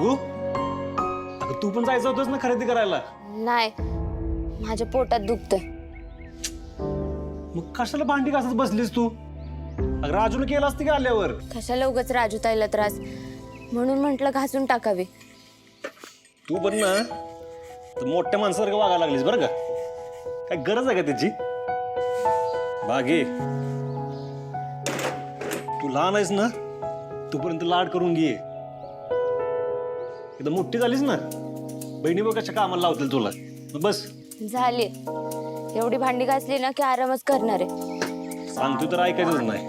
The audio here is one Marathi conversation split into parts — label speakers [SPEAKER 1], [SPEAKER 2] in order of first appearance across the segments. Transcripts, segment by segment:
[SPEAKER 1] भागू अगं तू पण जायचं होतंस ना खरेदी करायला.
[SPEAKER 2] नाही माझ्या पोटात दुखतंय.
[SPEAKER 1] मग कशाला भांडी घासत बसलीस तू? अगं राजूने केलं असती का आल्यावर?
[SPEAKER 2] कशाला उगाच राजू ताईला त्रास? म्हणून म्हटलं घासून टाकावी.
[SPEAKER 1] तू पण ना तर मोठ्या माणसासारखं वागायला लागलीस बरं का. काय गरज आहे का त्याची? बागे तू लहान आहेस ना तोपर्यंत लाड करून घे. एकदा मोठी झालीस ना बहिणी बघ कशा कामाला लावतील तुला. मग बस.
[SPEAKER 2] झाली. एवढी भांडी घासली ना की आरामच करणार आहे.
[SPEAKER 1] सांगतो तर ऐकायचंच नाही.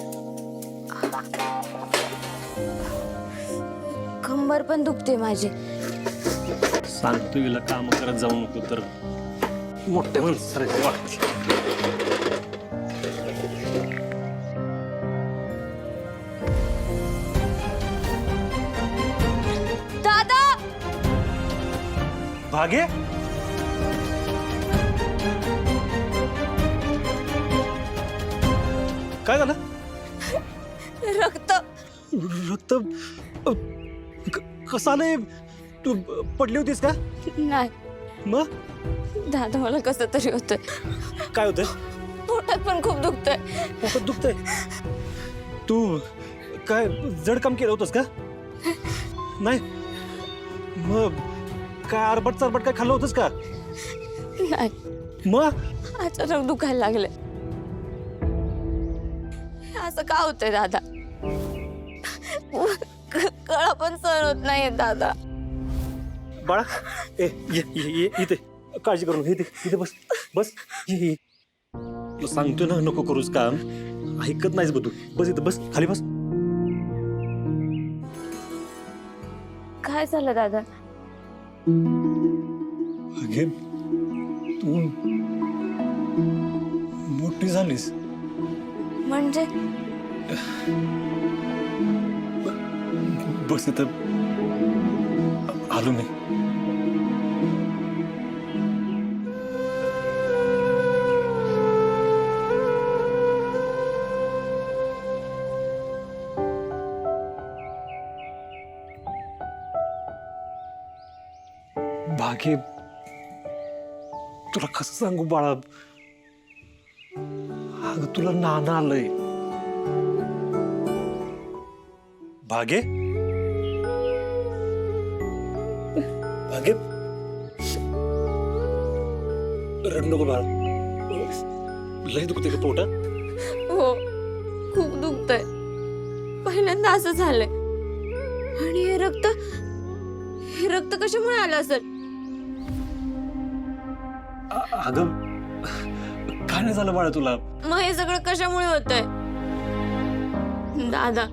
[SPEAKER 2] कंबर पण दुखते माझी.
[SPEAKER 1] सांगतो हिला काम करत जाऊ नको तर. मोठ्या माणसासारखं वागते भागे? काय झालं?
[SPEAKER 2] रक्त.
[SPEAKER 1] रक्त? अ, क- कसं आलंय तू पडली होतीस का?
[SPEAKER 2] नाही.
[SPEAKER 1] मग?
[SPEAKER 2] दादा मला कसं तरी होतंय.
[SPEAKER 1] काय होतंय?
[SPEAKER 2] पोटात पण खूप दुखतंय.
[SPEAKER 1] पोटात दुखतंय? तू काय जड काम केलं होतंस का? नाही. मग काय आरबट चारबट काय खाल्लं होतंस का?
[SPEAKER 2] नाही.
[SPEAKER 1] मग?
[SPEAKER 2] अचानक दुखायला लागले. असं का होतंय दादा? क- कळा पण सहन होत नाहीये दादा.
[SPEAKER 1] बाळा ए ये ये ये इथे. काळजी करून इथे इथे बस बस. ये ये. तुला सांगतो ना नको करूस काम. ऐकत नाहीस बघ तू. बस इथं बस खाली बस.
[SPEAKER 2] काय झालं दादा?
[SPEAKER 1] अगे तू मोठी झालीस.
[SPEAKER 2] म्हणजे?
[SPEAKER 1] बस इथं आलो मी. भागे तुला कसं सांगू बाळा? अगं तुला नाना आलंय. भागे भागे रड नको बाळा. लय दुखते का पोटात.
[SPEAKER 2] हो खूप दुखतंय. पहिल्यांदा असं झालंय. आणि हे रक्त हे रक्त कशामुळे आलं असेल?
[SPEAKER 1] अगं काय नाही झालं बाळा तुला?
[SPEAKER 2] मग हे सगळं कशामुळे होतंय? दादा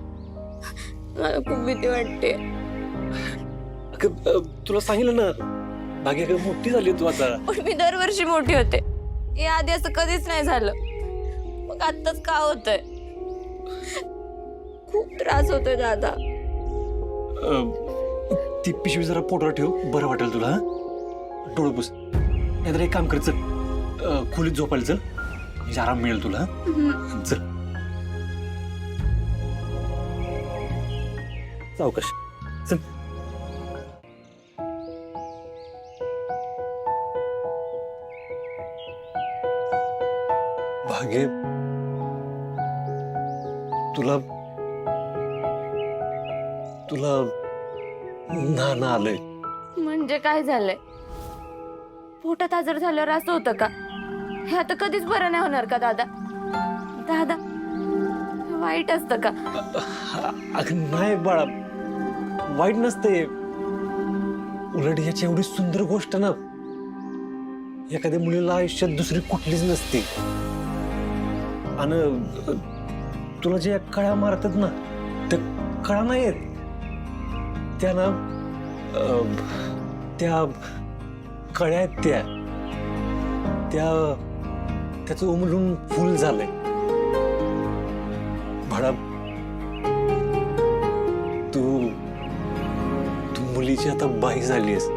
[SPEAKER 2] मला खूप भीती वाटते.
[SPEAKER 1] अगं तुला सांगितलं ना भाग्य अगं मोठी झाली तू आता.
[SPEAKER 2] पण मी दरवर्षी मोठी होते. या आधी असं कधीच नाही झालं. मग आत्ताच का होतंय? खूप त्रास होतोय दादा.
[SPEAKER 1] अ, ती पिशवी जरा पोटावर ठेव बरं वाटेल तुला हा? डोळं पुस. नाहीतर एक काम कर चल. अ, खोलीत झोपायला चल. म्हणजे आराम मिळेल तुला हा? चल. सावकाश. चल. भागे. तुला तुला नाना आलंय.
[SPEAKER 2] म्हणजे काय झालंय? पोटात आजार झाल्यावर असं होतं का? हे आता कधीच बरं नाही होणार का दादा? दादा वाईट असतं का?
[SPEAKER 1] अगं नाही बाळा. वाईट नसते. उलट याची एवढी सुंदर गोष्ट ना. एखाद्या मुलीला आयुष्यात दुसरी कुठलीच नसते. आणि तुला जे कळ्या मारतात ना त्या कळा नाही आहेत त्या ना त्या कळ्या आहेत त्या. त्या त्याचं उमलून फुल झालंय. भडा तू तू मुलीची आता बाई झालीस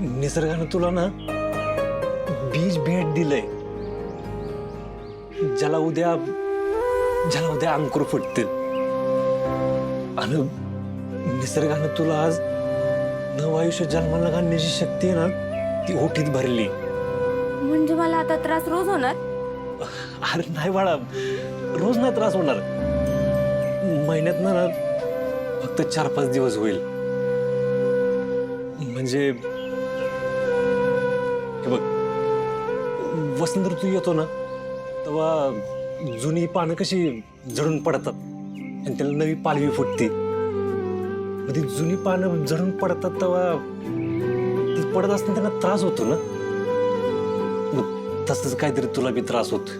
[SPEAKER 1] निसर्गानं तुला ना बीज भेट दिलंय. ज्याला उद्या ज्याला उद्या अंकुर फुटतील. आणि निसर्गानं तुला आज नवं आयुष्य जन्माला घालण्याची शक्ती आहे ना ती ओटीत भरली.
[SPEAKER 2] म्हणजे मला आता त्रास रोज होणार?
[SPEAKER 1] अरे नाही बाळा रोज नाही त्रास होणार. महिन्यात ना फक्त चार पाच दिवस होईल. म्हणजे हे बघ वसंत ऋतू येतो ना तेव्हा जुनी पानं कशी झडून पडतात आणि त्याला नवी पालवी फुटते. मग ती जुनी पानं जडून पडतात तेव्हा ती पडत असताना त्यांना त्रास होतो ना. मग तसंच काहीतरी तुला बी त्रास होत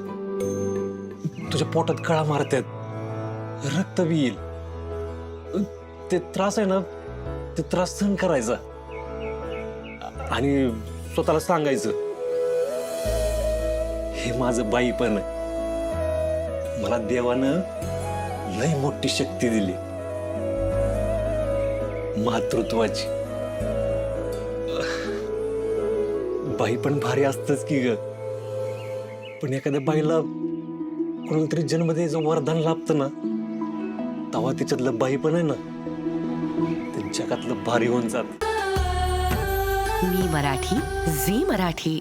[SPEAKER 1] तुझ्या पोटात कळा मारतात रक्त बी येईल. ते त्रास आहे ना ते त्रास सहन करायचा. आणि स्वतःला सांगायचं हे माझं बाई पण मला देवानं लय मोठी शक्ती दिली. मातृत्वाची. बाई पण भारी असतच की ग. पण एखाद्या बाईला कोणाला तरी जन्म जो वरदान लाभतं ना तेव्हा तिच्यातलं बाई पण आहे ना ते जगातलं भारी होऊन जात.
[SPEAKER 3] मी मराठी झी मराठी.